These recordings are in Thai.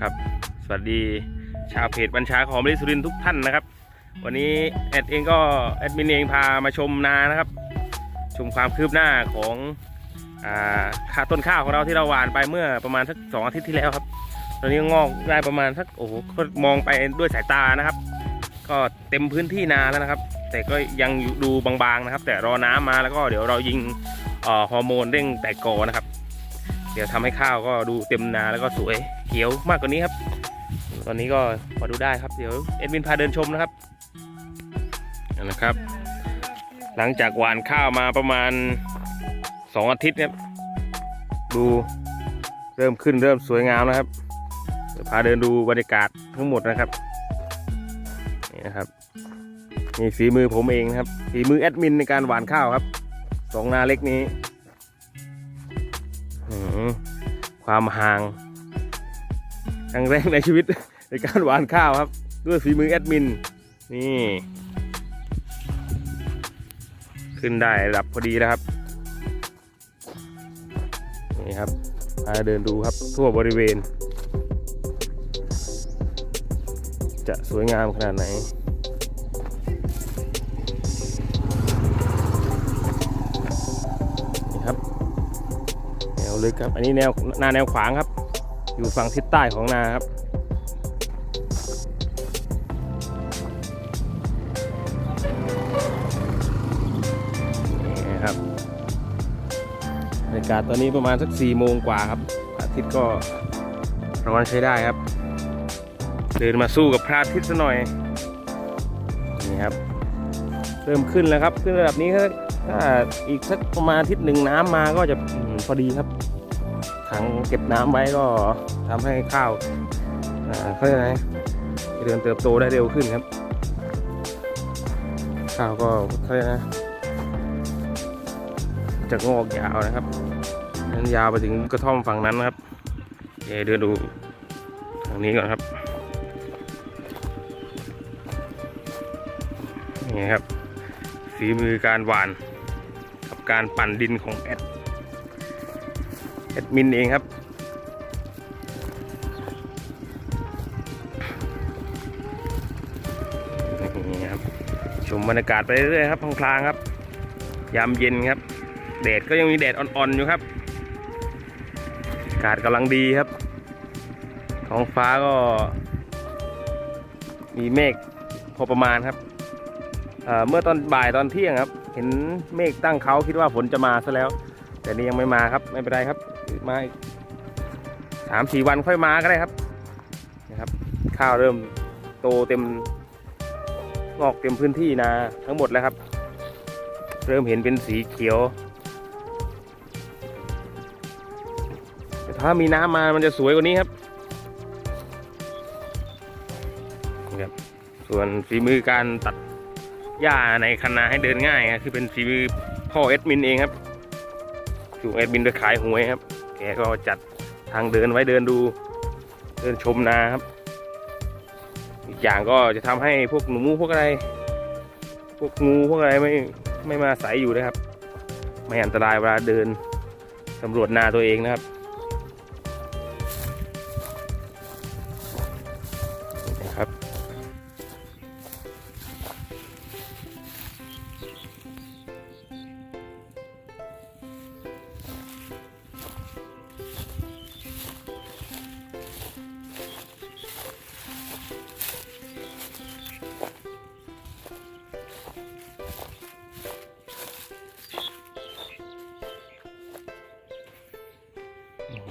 ครับ สวัสดีชาวเพจบัญชาของบริสุรินทร์ทุกท่านนะครับ วันนี้แอดเองก็แอดมินเองพามาชมนานะครับ ชมความคืบหน้าของอาค่าต้นข้าวของเราที่เราหว่านไปเมื่อประมาณสักสองอาทิตย์ที่แล้วครับ ตอนนี้งอกได้ประมาณสักโอ้โหมองไปด้วยสายตานะครับ ก็เต็มพื้นที่นาแล้วนะครับ แต่ก็ยังดูบางๆนะครับ แต่รอน้ำมาแล้วก็เดี๋ยวเรายิงฮอร์โมนเร่งแตกกอนะครับ เดี๋ยวทำให้ข้าวก็ดูเต็มนาแล้วก็สวย เขียวมากกว่านี้ครับ ตอนนี้ก็มาดูได้ครับเดี๋ยวเอ็ดวินพาเดินชมนะครับเอานะครับ หลังจากหว่านข้าวมาประมาณสองอาทิตย์ครับดูเริ่มขึ้นเริ่มสวยงามแล้วครับเดี๋ยวพาเดินดูบรรยากาศทั้งหมดนะครับนี่นะครับนี่ฝีมือผมเองนะครับฝีมือแอดมินในการหว่านข้าวครับสองนาเล็กนี้อืมความห่าง ครั้งแรกในชีวิตในการหวานข้าวครับ ด้วยฝีมือแอดมิน นี่ ขึ้นได้ระดับพอดีแล้วครับนี่ครับพาเดินดูครับทั่วบริเวณ จะสวยงามขนาดไหนนี่ครับ แนวลึกครับ อันนี้แนวนาแนวขวางครับ อยู่ฝั่งทิศใต้ของนาครับ นี่ครับบรรยากาศตอนนี้ประมาณสัก4โมงกว่าครับอาทิตย์ก็ร้อนใช้ได้ครับ เดินมาสู้กับพระอาทิตย์ซะหน่อย นี่ครับ เริ่มขึ้นแล้วครับ ขึ้นระดับนี้ถ้าอีกสักประมาณอาทิตย์หนึ่งน้ำมาก็จะพอดีครับ ถังเก็บน้ำไว้ก็ทำให้ข้าวอ่าเขาเรียกไรเจริญเติบโตได้เร็วขึ้นครับ ข้าวก็เขาเรียกนะจะงอกยาวนะครับนั้นยาวไปถึงกระท่อมฝั่งนั้นนะครับเดี๋ยวเดินดูทางนี้ก่อนครับนี่ครับฝีมือการหวานกับการปั่นดินของแอด แอดมินเองครับ นี่ครับ ชมบรรยากาศไปเรื่อยๆครับพลางๆครับ ยามเย็นครับ แดดก็ยังมีแดดอ่อนๆอยู่ครับ อากาศกำลังดีครับ ท้องฟ้าก็ มีเมฆพอประมาณครับเเมื่อตอนบ่ายตอนเที่ยงครับ เห็นเมฆตั้งเขาคิดว่าฝนจะมาซะแล้ว แต่นี่ยังไม่มาครับ ไม่เป็นไรครับ มาอีกสามสี่วันค่อยมาก็ได้ครับนะครับ ข้าวเริ่มโตเต็มงอกเต็มพื้นที่นาทั้งหมดแล้วครับ เริ่มเห็นเป็นสีเขียว แต่ถ้ามีน้ำมามันจะสวยกว่านี้ครับนะครับส่วนฝีมือการตัดหญ้าในคันนาให้เดินง่าย คือเป็นฝีมือพ่อเอ็ดมินเองครับ ถูกแอดมินไปขายหวยครับ แกก็จัดทางเดินไว้เดินดู เดินชมนาครับ อีกอย่างก็จะทำให้พวกหนูพวกอะไร พวกงูพวกอะไรไม่ไม่มาใสอยู่นะครับ ไม่อันตรายเวลาเดินสำรวจนาตัวเองนะครับนะครับ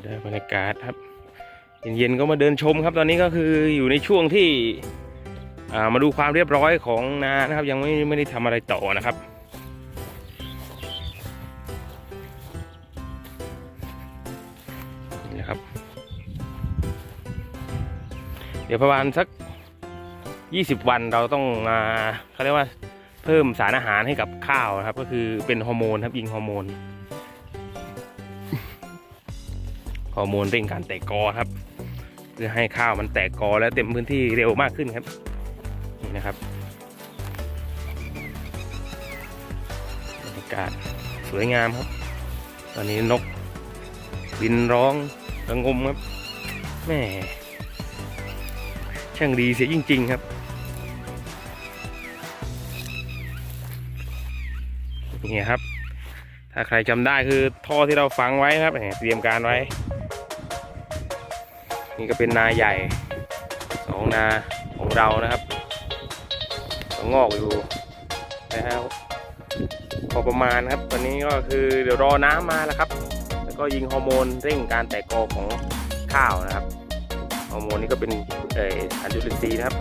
ได้บรรยากาศครับ เย็นๆก็มาเดินชมครับ ตอนนี้ก็คืออยู่ในช่วงที่ามาดูความเรียบร้อยของนานะครับ ยังไม่ไม่ได้ทำอะไรต่อนะครับนี่นะครับ เดี๋ยวประมาณสัก 20 วันเราต้องมาเขาเรียกว่าเพิ่มสารอาหารให้กับข้าวนะครับ ก็คือเป็นฮอร์โมนครับยิงฮอร์โมน อร์โมนเร่งการแตกกอครับเพื่อให้ข้าวมันแตกกอและเต็มพื้นที่เร็วมากขึ้นครับนี่นะครับบรรยากาศสวยงามครับ ตอนนี้นกบินร้องระงมครับแม่ช่างดีเสียจริง ๆ ครับนี่ครับ ถ้าใครจำได้คือท่อที่เราฝังไว้นะครับเตรียมการไว้ นี่ก็เป็นนาใหญ่สองนาของเรานะครับก็งอกอยู่นะครับพอประมาณครับวันนี้ก็คือเดี๋ยวรอน้ำมาแล้วครับ แล้วก็ยิงฮอร์โมนเร่งการแตกกอของข้าวนะครับฮอร์โมนนี้ก็เป็นเอ่ออันจุลินทรีย์นะครับ